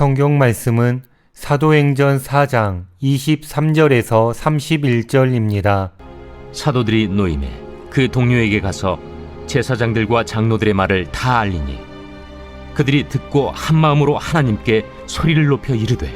성경 말씀은 사도행전 4장 23절에서 31절입니다. 사도들이 노임에 그 동료에게 가서 제사장들과 장로들의 말을 다 알리니 그들이 듣고 한 마음으로 하나님께 소리를 높여 이르되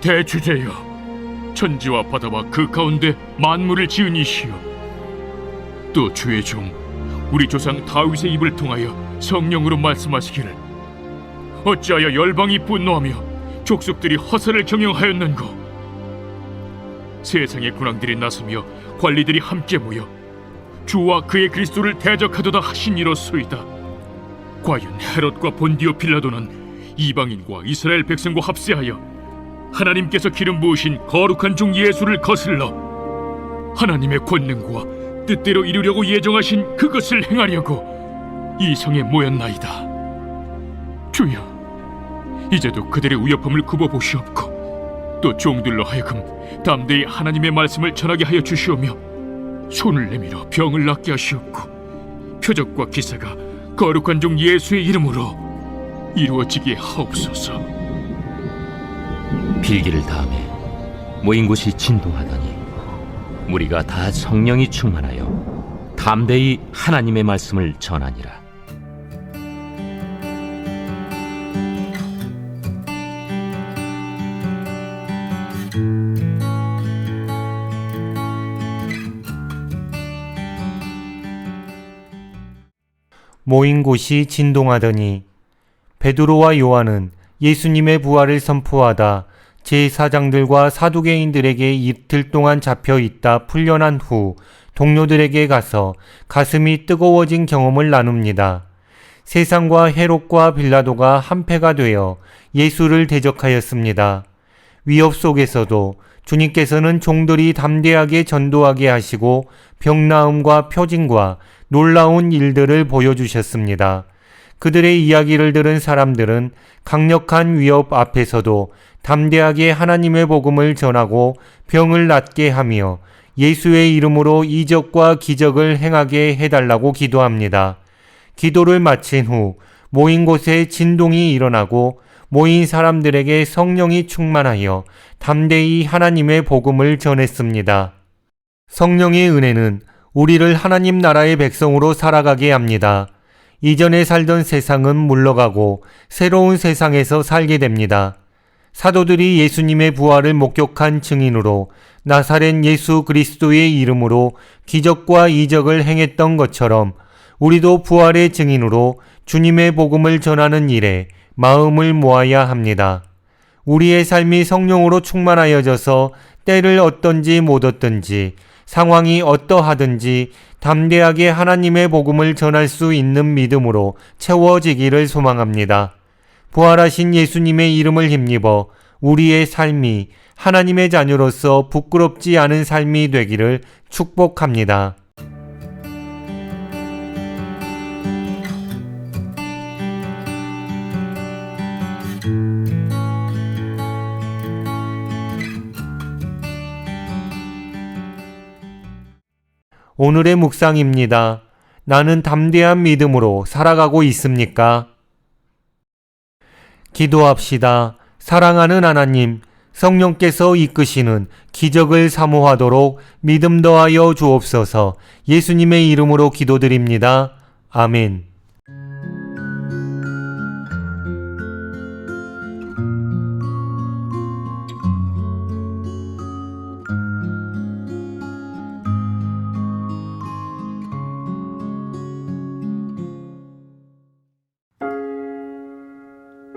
대주제여 천지와 바다와 그 가운데 만물을 지은 이시여 또 주의 종 우리 조상 다윗의 입을 통하여 성령으로 말씀하시기를 어찌하여 열방이 분노하며 족속들이 허사를 경영하였는고 세상의 군왕들이 나서며 관리들이 함께 모여 주와 그의 그리스도를 대적하도다 하시니로소이다 과연 헤롯과 본디오 빌라도는 이방인과 이스라엘 백성과 합세하여 하나님께서 기름 부으신 거룩한 종 예수를 거슬러 하나님의 권능과 뜻대로 이루려고 예정하신 그것을 행하려고 이 성에 모였나이다. 주여, 이제도 그들의 우여픔을 굽어 보시옵고 또 종들로 하여금 담대히 하나님의 말씀을 전하게 하여 주시오며 손을 내밀어 병을 낫게 하시옵고 표적과 기사가 거룩한 종 예수의 이름으로 이루어지게 하옵소서. 빌기를 다음에 모인 곳이 진동하더니 무리가 다 성령이 충만하여 담대히 하나님의 말씀을 전하니라. 모인 곳이 진동하더니 베드로와 요한은 예수님의 부활을 선포하다 제사장들과 사두개인들에게 이틀 동안 잡혀 있다 풀려난 후 동료들에게 가서 가슴이 뜨거워진 경험을 나눕니다. 세상과 헤롯과 빌라도가 한패가 되어 예수를 대적하였습니다. 위협 속에서도 주님께서는 종들이 담대하게 전도하게 하시고 병나음과 표징과 놀라운 일들을 보여주셨습니다. 그들의 이야기를 들은 사람들은 강력한 위협 앞에서도 담대하게 하나님의 복음을 전하고 병을 낫게 하며 예수의 이름으로 이적과 기적을 행하게 해달라고 기도합니다. 기도를 마친 후 모인 곳에 진동이 일어나고 모인 사람들에게 성령이 충만하여 담대히 하나님의 복음을 전했습니다. 성령의 은혜는 우리를 하나님 나라의 백성으로 살아가게 합니다. 이전에 살던 세상은 물러가고 새로운 세상에서 살게 됩니다. 사도들이 예수님의 부활을 목격한 증인으로 나사렛 예수 그리스도의 이름으로 기적과 이적을 행했던 것처럼 우리도 부활의 증인으로 주님의 복음을 전하는 일에 마음을 모아야 합니다. 우리의 삶이 성령으로 충만하여져서 때를 얻든지 못 얻든지 상황이 어떠하든지 담대하게 하나님의 복음을 전할 수 있는 믿음으로 채워지기를 소망합니다. 부활하신 예수님의 이름을 힘입어 우리의 삶이 하나님의 자녀로서 부끄럽지 않은 삶이 되기를 축복합니다. 오늘의 묵상입니다. 나는 담대한 믿음으로 살아가고 있습니까? 기도합시다. 사랑하는 하나님, 성령께서 이끄시는 기적을 사모하도록 믿음 더하여 주옵소서 예수님의 이름으로 기도드립니다. 아멘.